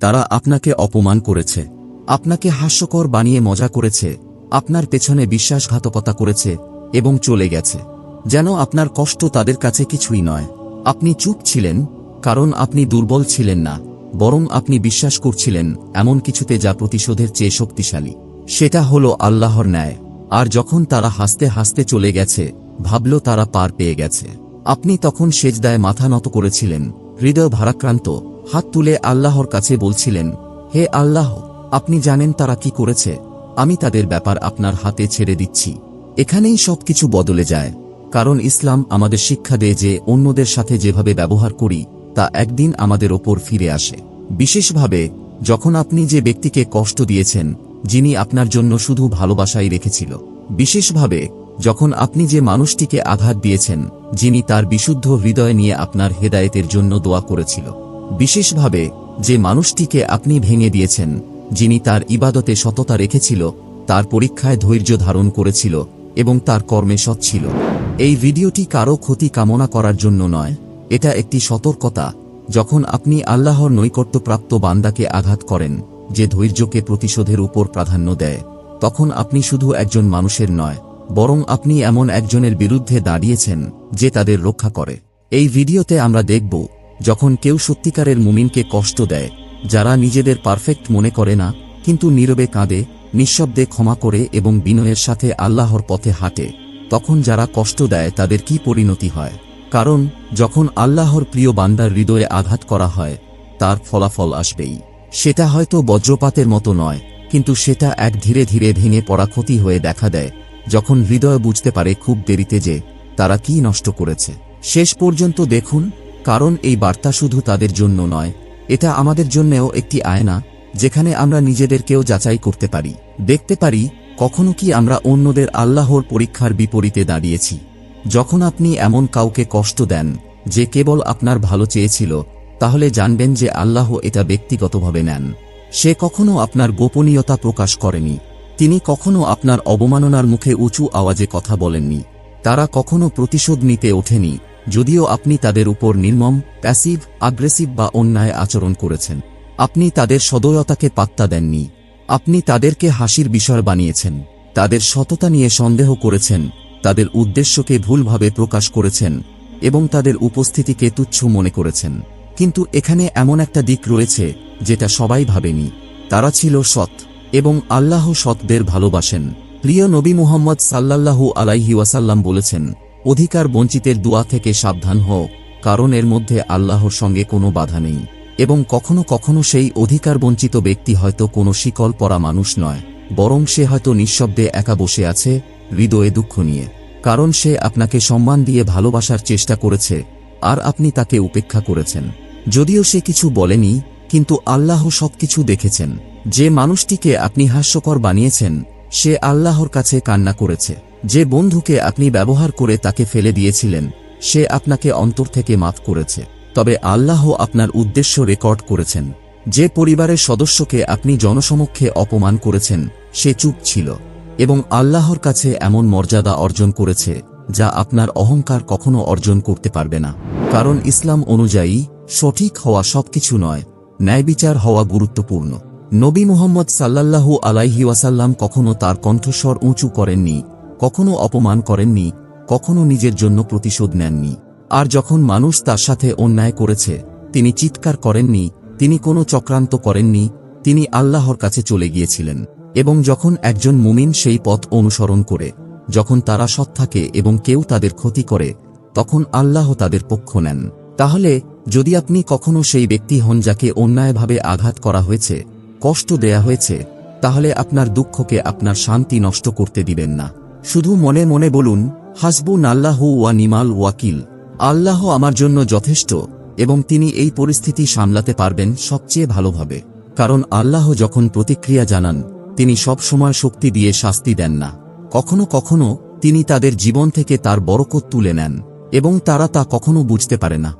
তারা আপনাকে অপমান করেছে। আপনাকে হাস্যকর বানিয়ে মজা করেছে। আপনার পেছনে বিশ্বাসঘাতকতা করেছে এবং চলে গেছে। যেন আপনার কষ্ট তাদের কাছে কিছুই নয়। আপনি চুপ ছিলেন, কারণ আপনি দুর্বল ছিলেন না, বরং আপনি বিশ্বাস করছিলেন এমন কিছুতে যা প্রতিশোধের চেয়ে শক্তিশালী। সেটা হলো আল্লাহর ন্যায়। আর যখন তারা হাসতে হাসতে চলে গেছে, ভাবল তারা পার পেয়ে গেছে। আপনি তখন সেজদায় মাথা নত করেছিলেন। হৃদয় ভারাক্রান্ত। হাত তুলে আল্লাহর কাছে বলছিলেন, হে আল্লাহ, আপনি জানেন তারা কি করেছে। আমি তাদের ব্যাপার আপনার হাতে ছেড়ে দিচ্ছি। এখানেই সবকিছু বদলে যায়। কারণ ইসলাম আমাদের শিক্ষা দেয় যে অন্যদের সাথে যেভাবে ব্যবহার করি, তা একদিন আমাদের ওপর ফিরে আসে। বিশেষভাবে, যখন আপনি যে ব্যক্তিকে কষ্ট দিয়েছেন, যিনি আপনার জন্য শুধু ভালোবাসাই রেখেছিল। বিশেষভাবে, যখন আপনি যে মানুষটিকে আঘাত দিয়েছেন, যিনি তার বিশুদ্ধ হৃদয় নিয়ে আপনার হেদায়েতের জন্য দোয়া করেছিল। বিশেষভাবে যে মানুষটিকে আপনি ভেঙে দিয়েছেন, যিনি তার ইবাদতে সততা রেখেছিল, তার পরীক্ষায় ধৈর্য ধারণ করেছিল এবং তার কর্মে সৎ ছিল। এই ভিডিওটি কারও ক্ষতি কামনা করার জন্য নয়। এটা একটি সতর্কতা, যখন আপনি আল্লাহর নৈকট্যপ্রাপ্ত বান্দাকে আঘাত করেন, যে ধৈর্যকে প্রতিশোধের উপর প্রাধান্য দেয়। তখন আপনি শুধু একজন মানুষের নয়, বরং আপনি এমন একজনের বিরুদ্ধে দাঁড়িয়েছেন, যে তাদের রক্ষা করে। এই ভিডিওতে আমরা দেখব যখন কেউ সত্যিকারের মুমিনকে কষ্ট দেয়, যারা নিজেদের পারফেক্ট মনে করে না, কিন্তু নীরবে কাঁদে, নিঃশব্দে ক্ষমা করে এবং বিনয়ের সাথে আল্লাহর পথে হাঁটে, তখন যারা কষ্ট দেয় তাদের কি পরিণতি হয়? কারণ, যখন আল্লাহর প্রিয় বান্দার হৃদয়ে আঘাত করা হয়, তার ফলাফল আসবেই। সেটা হয়তো বজ্রপাতের মতো নয়, কিন্তু সেটা এক ধীরে ধীরে ভেঙে পড়া ক্ষতি হয়ে দেখা দেয়, যখন হৃদয় বুঝতে পারে খুব দেরিতে যে, তারা কি নষ্ট করেছে। শেষ পর্যন্ত দেখুন কারণ এই বার্তা শুধু তাদের জন্য নয়, এটা আমাদের জন্যেও একটি আয়না, যেখানে আমরা নিজেদেরকেও যাচাই করতে পারি, দেখতে পারি, কখনো কি আমরা অন্যদের আল্লাহর পরীক্ষার বিপরীতে দাঁড়িয়েছি। যখন আপনি এমন কাউকে কষ্ট দেন, যে কেবল আপনার ভালো চেয়েছিল, তাহলে জানবেন যে আল্লাহ এটা ব্যক্তিগতভাবে নেন। সে কখনো আপনার গোপনীয়তা প্রকাশ করেনি, তিনি কখনো আপনার অবমাননার মুখে উঁচু আওয়াজে কথা বলেননি, তারা কখনো প্রতিশোধ নিতে ওঠেনি যদিও আপনি তাদের উপর নির্মম, প্যাসিভ, আগ্রেসিভ বা অন্যায় আচরণ করেছেন। আপনি তাদের সদয়তাকে পাত্তা দেননি। আপনি তাদেরকে হাসির বিষয় বানিয়েছেন। তাদের সততা নিয়ে সন্দেহ করেছেন। তাদের উদ্দেশ্যকে ভুলভাবে প্রকাশ করেছেন এবং তাদের উপস্থিতিকে তুচ্ছ মনে করেছেন। কিন্তু এখানে এমন একটা দিক রয়েছে যেটা সবাই ভাবেনি। তারা ছিল সৎ এবং আল্লাহ সৎদের ভালোবাসেন। প্রিয় নবী মুহাম্মদ সাল্লাল্লাহু আলাইহি ওয়াসাল্লাম বলেছেন অধিকার বঞ্চিতের দোয়া থেকে সাবধান হও, কারণ এর মধ্যে আল্লাহর সঙ্গে কোনো বাধা নেই। এবং কখনো কখনো সেই অধিকার বঞ্চিত ব্যক্তি হয়তো কোনো শিকল পরা মানুষ নয়, বরং সে হয়তো নিঃশব্দে একা বসে আছে, হৃদয়ে দুঃখ নিয়ে। কারণ সে আপনাকে সম্মান দিয়ে ভালোবাসার চেষ্টা করেছে, আর আপনি তাকে উপেক্ষা করেছেন। যদিও সে কিছু বলেনি, কিন্তু আল্লাহ সবকিছু দেখেছেন। যে মানুষটিকে আপনি হাস্যকর বানিয়েছেন সে আল্লাহর কাছে কান্না করেছে। যে বন্ধুকে আপনি ব্যবহার করে তাকে ফেলে দিয়েছিলেন, সে আপনাকে অন্তর থেকে মাফ করেছে। তবে আল্লাহ আপনার উদ্দেশ্য রেকর্ড করেছেন। যে পরিবারের সদস্যকে আপনি জনসমক্ষে অপমান করেছেন, সে চুপ ছিল এবং আল্লাহর কাছে এমন মর্যাদা অর্জন করেছে, যা আপনার অহংকার কখনো অর্জন করতে পারবে না। কারণ ইসলাম অনুযায়ী, সঠিক হওয়া সবকিছু নয়, ন্যায়বিচার হওয়া গুরুত্বপূর্ণ। নবী মুহাম্মদ সাল্লাল্লাহু আলাইহি ওয়াসাল্লাম কখনো তার কণ্ঠস্বর উঁচু করেননি, কখনো অপমান করেননি, কখনো নিজের জন্য প্রতিশোধ নেননি। আর যখন মানুষ তার সাথে অন্যায় করেছে, তিনি চিৎকার করেননি, তিনি কোনো চক্রান্ত করেননি, তিনি আল্লাহর কাছে চলে গিয়েছিলেন। এবং যখন একজন মুমিন সেই পথ অনুসরণ করে, যখন তারা সৎ থাকে এবং কেউ তাদের ক্ষতি করে, তখন আল্লাহ তাদের পক্ষ নেন। তাহলে, যদি আপনি কখনো সেই ব্যক্তি হন যাকে অন্যায়ভাবে আঘাত করা হয়েছে কষ্ট দেয়া হয়েছে, তাহলে আপনার দুঃখকে আপনার শান্তি নষ্ট করতে দিবেন না। শুধু মনে মনে বলুন হাসবু নাল্লাহু ওয়া নিমাল ওয়াকিল, আল্লাহ আমার জন্য যথেষ্ট, এবং তিনি এই পরিস্থিতি সামলাতে পারবেন সবচেয়ে ভালোভাবে। কারণ আল্লাহ যখন প্রতিক্রিয়া জানান, তিনি সব সময় শক্তি দিয়ে শাস্তি দেন না। কখনো কখনো তিনি তাদের জীবন থেকে তার বরকত তুলে নেন, এবং তারা তা কখনো বুঝতে পারে না।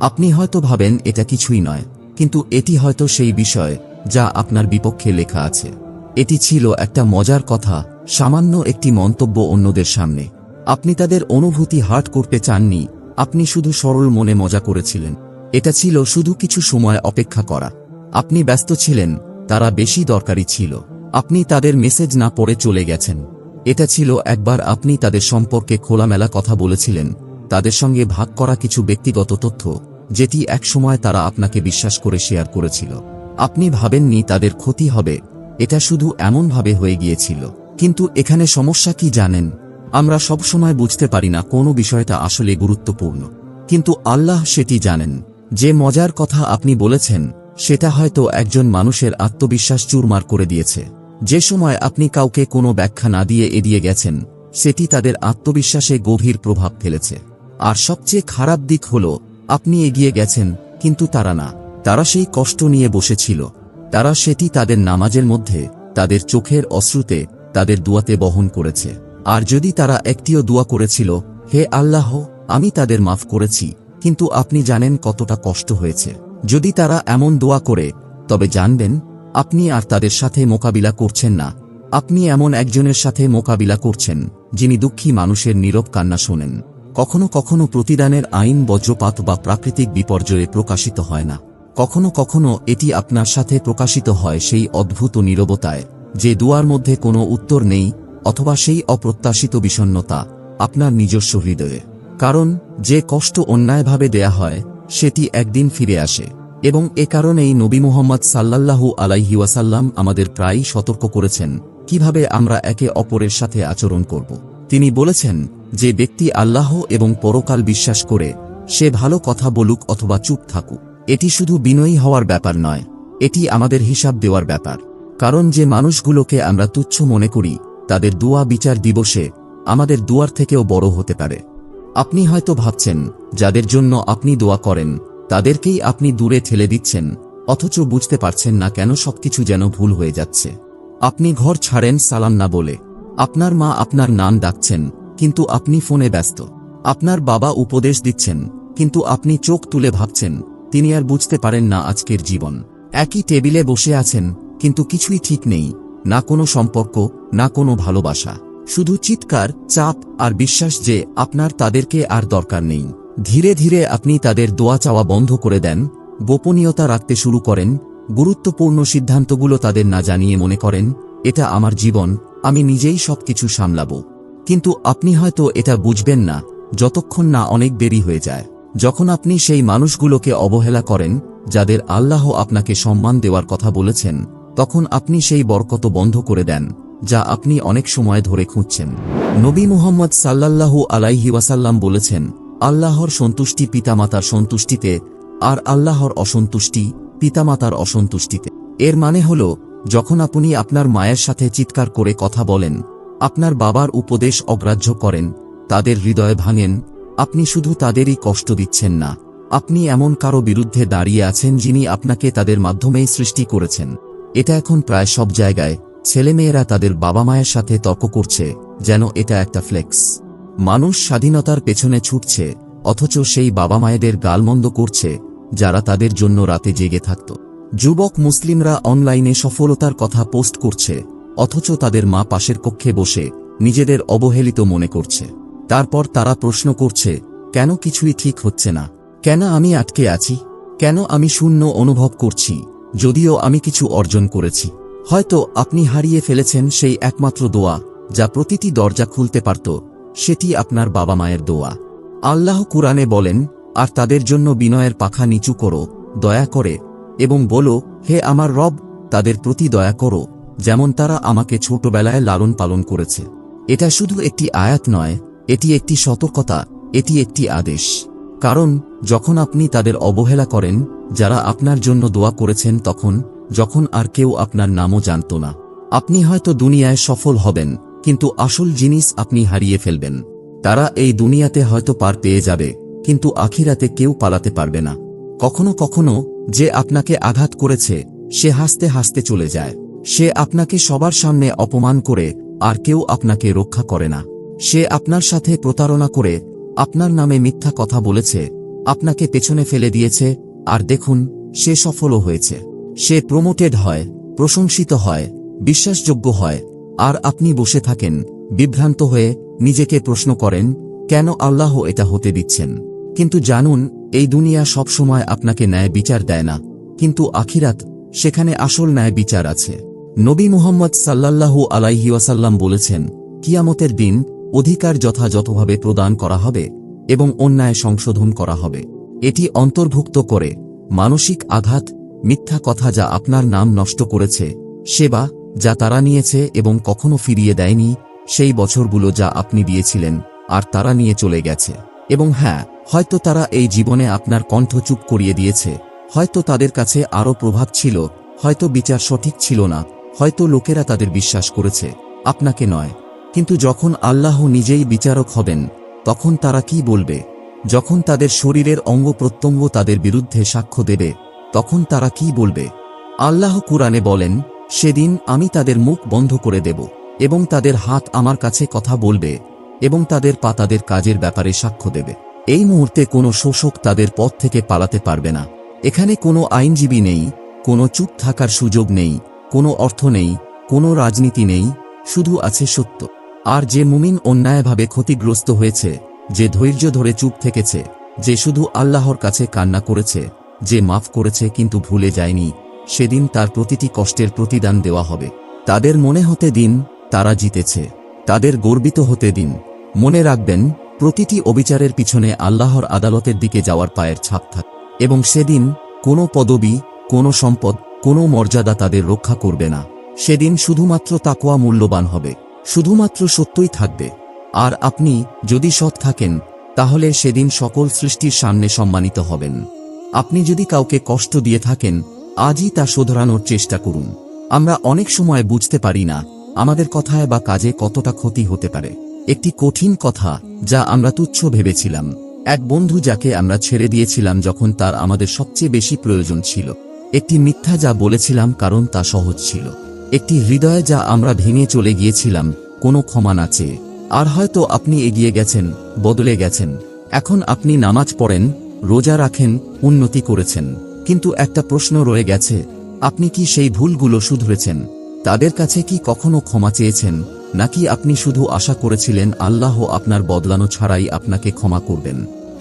আপনি হয়তো ভাবেন এটা কিছুই নয়, কিন্তু এটি হয়তো সেই বিষয় যা আপনার বিপক্ষে লেখা আছে। এটি ছিল একটা মজার কথা, সামান্য একটি মন্তব্য অন্যদের সামনে। আপনি তাদের অনুভূতি হার্ট করতে চাননি, আপনি শুধু সরল মনে মজা করেছিলেন। এটা ছিল শুধু কিছু সময় অপেক্ষা করা। আপনি ব্যস্ত ছিলেন, তারা বেশি দরকারি ছিল। আপনি তাদের মেসেজ না পড়ে চলে গেছেন। এটা ছিল একবার আপনি তাদের সম্পর্কে খোলামেলা কথা বলেছিলেন। তাদের সঙ্গে ভাগ করা কিছু ব্যক্তিগত তথ্য, যেটি একসময় তারা আপনাকে বিশ্বাস করে শেয়ার করেছিল। আপনি ভাবেননি তাদের ক্ষতি হবে, এটা শুধু এমনভাবে হয়ে গিয়েছিল। কিন্তু এখানে সমস্যা কি জানেন? আমরা সবসময় বুঝতে পারি না কোনো বিষয়টা আসলে গুরুত্বপূর্ণ। কিন্তু আল্লাহ সেটি জানেন। যে মজার কথা আপনি বলেছেন, সেটা হয়তো একজন মানুষের আত্মবিশ্বাস চুরমার করে দিয়েছে। যে সময় আপনি কাউকে কোনো ব্যাখ্যা না দিয়ে এড়িয়ে গেছেন, সেটি তাদের আত্মবিশ্বাসে গভীর প্রভাব ফেলেছে। আর সবচেয়ে খারাপ দিক হল, আপনি এগিয়ে গেছেন, কিন্তু তারা না। তারা সেই কষ্ট নিয়ে বসেছিল। তারা সেটি তাদের নামাজের মধ্যে, তাদের চোখের অশ্রুতে, তাদের দুয়াতে বহন করেছে। আর যদি তারা একটিও দোয়া করেছিল, হে আল্লাহ, আমি তাদের মাফ করেছি, কিন্তু আপনি জানেন কতটা কষ্ট হয়েছে। যদি তারা এমন দোয়া করে, তবে জানবেন, আপনি আর তাদের সাথে মোকাবিলা করছেন না। আপনি এমন একজনের সাথে মোকাবিলা করছেন, যিনি দুঃখী মানুষের নীরব কান্না শোনেন। কখনো কখনো প্রতিদানের আইন বজ্রপাত বা প্রাকৃতিক বিপর্যয়ে প্রকাশিত হয় না। কখনো কখনো এটি আপনার সাথে প্রকাশিত হয় সেই অদ্ভুত নীরবতায়, যে দুয়ার মধ্যে কোনো উত্তর নেই অথবা সেই অপ্রত্যাশিত বিষণ্নতা আপনার নিজস্ব হৃদয়ে। কারণ, যে কষ্ট অন্যায়ভাবে দেয়া হয়, সেটি একদিন ফিরে আসে। এবং এ কারণেই নবী মোহাম্মদ সাল্লাল্লাহু আলাইহি ওয়াসাল্লাম আমাদের প্রায়ই সতর্ক করেছেন, কীভাবে আমরা একে অপরের সাথে আচরণ করব। তিনি বলেছেন, যে ব্যক্তি আল্লাহ এবং পরকাল বিশ্বাস করে, সে ভালো কথা বলুক অথবা চুপ থাকুক। এটি শুধু বিনয়ী হওয়ার ব্যাপার নয়, এটি আমাদের হিসাব দেওয়ার ব্যাপার। কারণ যে মানুষগুলোকে আমরা তুচ্ছ মনে করি, তাদের দুয়া বিচার দিবসে আমাদের দুয়ার থেকেও বড় হতে পারে। আপনি হয়তো ভাবছেন, যাদের জন্য আপনি দোয়া করেন, তাদেরকেই আপনি দূরে ঠেলে দিচ্ছেন, অথচ বুঝতে পারছেন না কেন সবকিছু যেন ভুল হয়ে যাচ্ছে। আপনি ঘর ছাড়েন সালাম না বলে। আপনার মা আপনার নাম ডাকছেন, কিন্তু আপনি ফোনে ব্যস্ত। আপনার বাবা উপদেশ দিচ্ছেন, কিন্তু আপনি চোখ তুলে ভাবছেন তিনি আর বুঝতে পারেন না আজকের জীবন। একই টেবিলে বসে আছেন, কিন্তু কিছুই ঠিক নেই, না কোনো সম্পর্ক, না কোনো ভালোবাসা। শুধু চিৎকার, চাপ আর বিশ্বাস যে আপনার তাদেরকে আর দরকার নেই। ধীরে ধীরে আপনি তাদের দোয়া চাওয়া বন্ধ করে দেন, গোপনীয়তা রাখতে শুরু করেন, গুরুত্বপূর্ণ সিদ্ধান্তগুলো তাদের না জানিয়ে মনে করেন, এটা আমার জীবন, আমি নিজেই সবকিছু সামলাব। কিন্তু আপনি হয়তো এটা বুঝবেন না, যতক্ষণ না অনেক দেরি হয়ে যায়। যখন আপনি সেই মানুষগুলোকে অবহেলা করেন, যাদের আল্লাহ আপনাকে সম্মান দেওয়ার কথা বলেছেন, তখন আপনি সেই বরকত বন্ধ করে দেন, যা আপনি অনেক সময় ধরে খুঁজছেন। নবী মুহাম্মদ সাল্লাল্লাহু আলাইহি ওয়াসাল্লাম বলেছেন, আল্লাহর সন্তুষ্টি পিতামাতার সন্তুষ্টিতে, আর আল্লাহর অসন্তুষ্টি পিতামাতার অসন্তুষ্টিতে। এর মানে হল, যখন আপনি আপনার মায়ের সাথে চিৎকার করে কথা বলেন, আপনার বাবার উপদেশ অগ্রাহ্য করেন, তাদের হৃদয় ভাঙেন আপনি শুধু তাদেরই কষ্ট দিচ্ছেন না। আপনি এমন কারও বিরুদ্ধে দাঁড়িয়ে আছেন যিনি আপনাকে তাদের মাধ্যমেই সৃষ্টি করেছেন। এটা এখন প্রায় সব জায়গায় ছেলেমেয়েরা তাদের বাবা মায়ের সাথে তর্ক করছে, যেন এটা একটা ফ্লেক্স। মানুষ স্বাধীনতার পেছনে ছুটছে, অথচ সেই বাবা মায়েদের গালমন্দ করছে, যারা তাদের জন্য রাতে জেগে থাকত। যুবক মুসলিমরা অনলাইনে সফলতার কথা পোস্ট করছে, অথচ তাদের মা পাশের কক্ষে বসে নিজেদের অবহেলিত মনে করছে। তারপর তারা প্রশ্ন করছে, কেন কিছুই ঠিক হচ্ছে না? কেন আমি আটকে আছি? কেন আমি শূন্য অনুভব করছি? যদিও আমি কিছু অর্জন করেছি। হয়তো আপনি হারিয়ে ফেলেছেন সেই একমাত্র দোয়া, যা প্রতিটি দরজা খুলতে পারত। সেটি আপনার বাবা মায়ের দোয়া। আল্লাহ কুরআনে বলেন, আর তাদের জন্য বিনয়ের পাখা নিচু করো, দয়া করে। এবং বলো, হে আমার রব, তাদের প্রতি দয়া করো, যেমন তারা আমাকে ছোটবেলায় লালন পালন করেছে। এটা শুধু একটি আয়াত নয় এটি একটি সতর্কতা, এটি একটি আদেশ। কারণ, যখন আপনি তাদের অবহেলা করেন, যারা আপনার জন্য দোয়া করেছেন তখন, যখন আর কেউ আপনার নামও জানত না। আপনি হয়তো দুনিয়ায় সফল হবেন, কিন্তু আসল জিনিস আপনি হারিয়ে ফেলবেন। তারা এই দুনিয়াতে হয়তো পার পেয়ে যাবে, কিন্তু আখিরাতে কেউ পালাতে পারবে না। কখনো কখনো, যে আপনাকে আঘাত করেছে, সে হাসতে হাসতে চলে যায়। সে আপনাকে সবার সামনে অপমান করে, আর কেউ আপনাকে রক্ষা করে না। সে আপনার সাথে প্রতারণা করে আপনার নামে মিথ্যা কথা বলেছে, আপনাকে পেছনে ফেলে দিয়েছে, আর দেখুন, সে সফলও হয়েছে। সে প্রমোটেড হয়, প্রশংসিত হয়, বিশ্বাসযোগ্য হয়, আর আপনি বসে থাকেন, বিভ্রান্ত হয়ে নিজেকে প্রশ্ন করেন, কেন আল্লাহ এটা হতে দিচ্ছেন? কিন্তু জানুন, এই দুনিয়া সবসময় আপনাকে ন্যায় বিচার দেয় না, কিন্তু আখিরাত সেখানে আসল ন্যায় বিচার আছে। নবী মুহাম্মদ সাল্লাল্লাহু আলাইহি ওয়াসাল্লাম বলেছেন, কিয়ামতের দিন অধিকার যথাযথভাবে প্রদান করা হবে এবং অন্যায় সংশোধন করা হবে। এটি অন্তর্ভুক্ত করে মানসিক আঘাত, মিথ্যা কথা যা আপনার নাম নষ্ট করেছে, সেবা যা তারা নিয়েছে এবং কখনো ফিরিয়ে দেয়নি, সেই বছরগুলো যা আপনি দিয়েছিলেন, আর তারা নিয়ে চলে গেছে। এবং হ্যাঁ হয়তো তারা এই জীবনে আপনার কণ্ঠ চুপ করিয়ে দিয়েছে, হয়তো তাদের কাছে আরও প্রভাব ছিল, হয়তো বিচার সঠিক ছিল না, হয়তো লোকেরা তাদের বিশ্বাস করেছে, আপনাকে নয়। কিন্তু যখন আল্লাহ নিজেই বিচারক হবেন, তখন তারা কি বলবে? যখন তাদের শরীরের অঙ্গ প্রত্যঙ্গ তাদের বিরুদ্ধে সাক্ষ্য দেবে, তখন তারা কি বলবে? আল্লাহ কুরআনে বলেন, সেদিন আমি তাদের মুখ বন্ধ করে দেব এবং তাদের হাত আমার কাছে কথা বলবে এবং তাদের পা তাদের কাজের ব্যাপারে সাক্ষ্য দেবে। এই মুহূর্তে কোনো শোষক তাদের পথ থেকে পালাতে পারবে না। এখানে কোনো আইনজীবী নেই, কোনো চুপ থাকার সুযোগ নেই, কোনো অর্থ নেই, কোনো রাজনীতি নেই, শুধু আছে সত্য। আর যে মুমিন অন্যায়ভাবে ক্ষতিগ্রস্ত হয়েছে, যে ধৈর্য ধরে চুপ থেকেছে, যে শুধু আল্লাহর কাছে কান্না করেছে, যে মাফ করেছে কিন্তু ভুলে যায়নি, সেদিন তার প্রতিটি কষ্টের প্রতিদান দেওয়া হবে। তাদের মনে হতে দিন, তারা জিতেছে। তাদের গর্বিত হতে দিন। মনে রাখবেন, প্রতিটি অবিচারের পিছনে আল্লাহর আদালতের দিকে যাওয়ার পায়ের ছাপ থাক, এবং সেদিন কোনো পদবি, কোনো সম্পদ, কোনো মর্যাদা তাদের রক্ষা করবে না। সেদিন শুধুমাত্র তাকোয়া মূল্যবান হবে। শুধুমাত্র সত্যই থাকবে। আর আপনি যদি সৎ থাকেন, তাহলে সেদিন সকল সৃষ্টির সামনে সম্মানিত হবেন। আপনি যদি কাউকে কষ্ট দিয়ে থাকেন, আজই তা শোধরানোর চেষ্টা করুন। আমরা অনেক সময় বুঝতে পারি না, আমাদের কথায় বা কাজে কতটা ক্ষতি হতে পারে। একটি কঠিন কথা, যা আমরা তুচ্ছ ভেবেছিলাম। এক বন্ধু যাকে আমরা ছেড়ে দিয়েছিলাম যখন তার আমাদের সবচেয়ে বেশি প্রয়োজন ছিল। একটি মিথ্যা যা বলেছিলাম কারণ তা সহজ ছিল। একটি হৃদয় যা আমরা ভেঙে চলে গিয়েছিলাম, কোনো ক্ষমা না চেয়ে। আর হয়তো আপনি এগিয়ে গেছেন, বদলে গেছেন। এখন আপনি নামাজ পড়েন, রোজা রাখেন, উন্নতি করেছেন। কিন্তু একটা প্রশ্ন রয়ে গেছে, আপনি কি সেই ভুলগুলো শুধরেছেন? তাদের কাছে কি কখনো ক্ষমা চেয়েছেন? নাকি আপনি শুধু আশা করেছিলেন আল্লাহ আপনার বদলানো ছাড়াই আপনাকে ক্ষমা করবেন?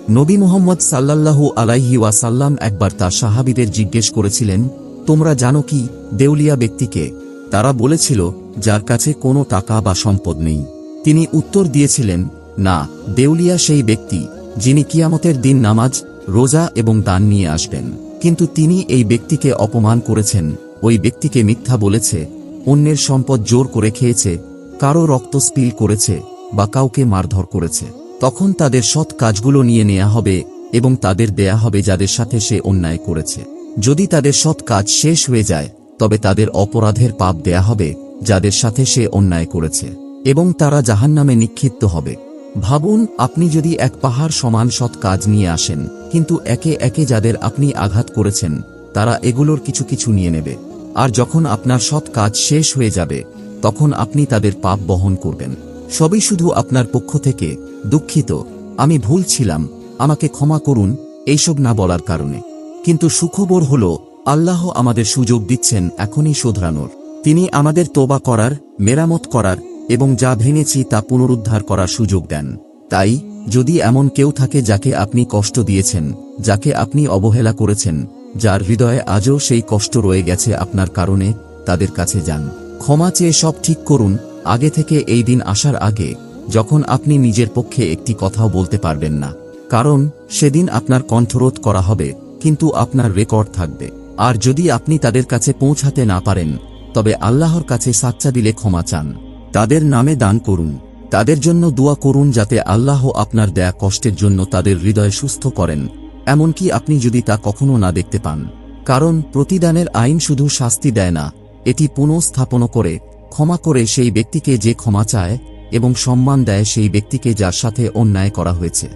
নবী মোহাম্মদ সাল্লাল্লাহু আলাইহি ওয়াসাল্লাম একবার তার সাহাবিদের জিজ্ঞেস করেছিলেন, তোমরা জানো কি, দেউলিয়া ব্যক্তিকে তারা বলেছিল, যার কাছে কোনো টাকা বা সম্পদ নেই। তিনি উত্তর দিয়েছিলেন, না, দেউলিয়া সেই ব্যক্তি, যিনি কিয়ামতের দিন নামাজ, রোজা এবং দান নিয়ে আসবেন। কিন্তু তিনি এই ব্যক্তিকে অপমান করেছেন। ওই ব্যক্তিকে মিথ্যা বলেছে, অন্যের সম্পদ জোর করে খেয়েছে, কারও রক্ত স্পিল করেছে বা কাউকে মারধর করেছে। তখন তাদের সৎ কাজগুলো নিয়ে নেওয়া হবে এবং তাদের দেয়া হবে যাদের সাথে সে অন্যায় করেছে। যদি তাদের সৎ কাজ শেষ হয়ে যায় তবে তাদের অপরাধের পাপ দেয়া হবে, যাদের সাথে সে অন্যায় করেছে, এবং তারা জাহান্নামে নিক্ষিপ্ত হবে। ভাবুন, আপনি যদি এক পাহাড় সমান সৎ কাজ নিয়ে আসেন, কিন্তু একে একে যাদের আপনি আঘাত করেছেন, তারা এগুলোর কিছু কিছু নিয়ে নেবে। আর যখন আপনার সৎ কাজ শেষ হয়ে যাবে, তখন আপনি তাদের পাপ বহন করবেন। সবই শুধু আপনার পক্ষ থেকে, দুঃখিত, আমি ভুল ছিলাম, আমাকে ক্ষমা করুন, এইসব না বলার কারণে। কিন্তু সুখবর হল আল্লাহ আমাদের সুযোগ দিচ্ছেন, এখনই শোধরানোর। তিনি আমাদের তোবা করার, মেরামত করার, এবং যা ভেঙেছি তা পুনরুদ্ধার করার সুযোগ দেন। তাই, যদি এমন কেউ থাকে যাকে আপনি কষ্ট দিয়েছেন, যাকে আপনি অবহেলা করেছেন, যার হৃদয়ে আজও সেই কষ্ট রয়ে গেছে আপনার কারণে, তাদের কাছে যান। ক্ষমা চেয়ে সব ঠিক করুন, আগে থেকে এই দিন আসার আগে, যখন আপনি নিজের পক্ষে একটি কথাও বলতে পারবেন না। কারণ, সেদিন আপনার কণ্ঠরোধ করা হবে, কিন্তু আপনার রেকর্ড থাকবে। আর যদি আপনি তাদের কাছে পৌঁছাতে না পারেন, তবে আল্লাহর কাছে সাচ্চা দিলে ক্ষমা চান। তাদের নামে দান করুন। তাদের জন্য দোয়া করুন যাতে আল্লাহ আপনার দেয়া কষ্টের জন্য তাদের হৃদয় সুস্থ করেন, এমনকি আপনি যদি তা কখনো না দেখতে পান। কারণ প্রতিদানের আইন শুধু শাস্তি দেয় না, এটি পুনঃস্থাপন করে, ক্ষমা করে সেই ব্যক্তিকে যে ক্ষমা চায় এবং সম্মান দেয় সেই ব্যক্তিকে যার সাথে অন্যায় করা হয়েছে।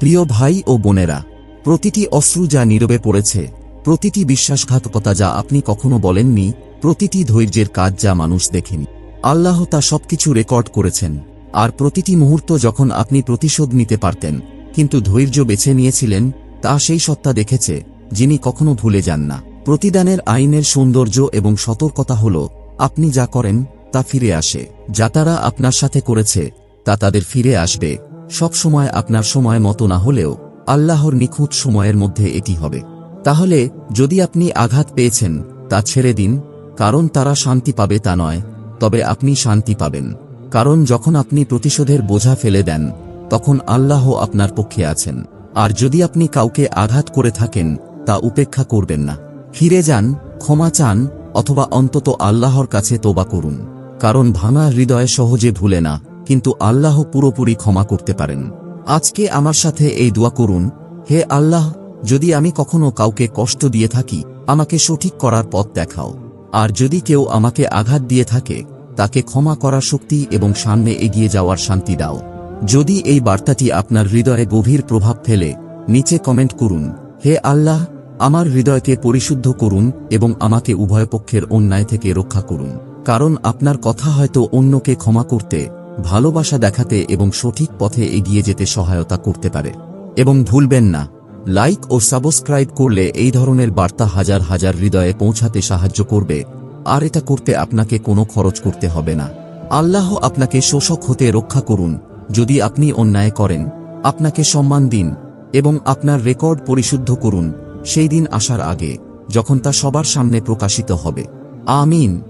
প্রিয় ভাই ও বোনেরা, প্রতিটি অশ্রু যা নীরবে পড়েছে প্রতিটি বিশ্বাসঘাতকতা যা আপনি কখনো বলেননি, প্রতিটি ধৈর্যের কাজ যা মানুষ দেখেনি। আল্লাহ তা সবকিছু রেকর্ড করেছেন। আর প্রতিটি মুহূর্ত যখন আপনি প্রতিশোধ নিতে পারতেন, কিন্তু ধৈর্য বেছে নিয়েছিলেন, তা সেই সত্তা দেখেছে, যিনি কখনো ভুলে যান না। প্রতিদানের আইনের সৌন্দর্য এবং সতর্কতা হল, আপনি যা করেন, তা ফিরে আসে। যা তারা আপনার সাথে করেছে, তা তাদের ফিরে আসবে। সব সময় আপনার সময় মতো না হলেও, আল্লাহর নিখুঁত সময়ের মধ্যে এটি হবে। তাহলে, যদি আপনি আঘাত পেয়েছেন, তা ছেড়ে দিন, কারণ তারা শান্তি পাবে তা নয়, তবে আপনি শান্তি পাবেন। কারণ যখন আপনি প্রতিশোধের বোঝা ফেলে দেন, তখন আল্লাহ আপনার পক্ষে আছেন। আর যদি আপনি কাউকে আঘাত করে থাকেন, তা উপেক্ষা করবেন না। ফিরে যান, ক্ষমা চান, অথবা অন্তত আল্লাহর কাছে তোবা করুন। কারণ ভাঙা হৃদয়ে সহজে ভুলে না, কিন্তু আল্লাহ পুরোপুরি ক্ষমা করতে পারেন। আজকে আমার সাথে এই দোয়া করুন, হে আল্লাহ যদি আমি কখনো কাউকে কষ্ট দিয়ে থাকি, আমাকে সঠিক করার পথ দেখাও। আর যদি কেউ আমাকে আঘাত দিয়ে থাকে, তাকে ক্ষমা করার শক্তি এবং সামনে এগিয়ে যাওয়ার শান্তি দাও। যদি এই বার্তাটি আপনার হৃদয়ে গভীর প্রভাব ফেলে, নিচে কমেন্ট করুন, হে আল্লাহ, আমার হৃদয়কে পরিশুদ্ধ করুন এবং আমাকে উভয় পক্ষের অন্যায় থেকে রক্ষা করুন। কারণ আপনার কথা হয়তো অন্যকে ক্ষমা করতে, ভালোবাসা দেখাতে এবং সঠিক পথে এগিয়ে যেতে সহায়তা করতে পারে। এবং ভুলবেন না। লাইক ও সাবস্ক্রাইব করলে এই ধরনের বার্তা হাজার হাজার হৃদয়ে পৌঁছাতে সাহায্য করবে। আর এটা করতে আপনাকে কোনো খরচ করতে হবে না। আল্লাহ আপনাকে শোষক হতে রক্ষা করুন। যদি আপনি অন্যায় করেন, আপনাকে সম্মান দিন এবং আপনার রেকর্ড পরিশুদ্ধ করুন। সেই দিন আসার আগে, যখন তা সবার সামনে প্রকাশিত হবে। আমিন।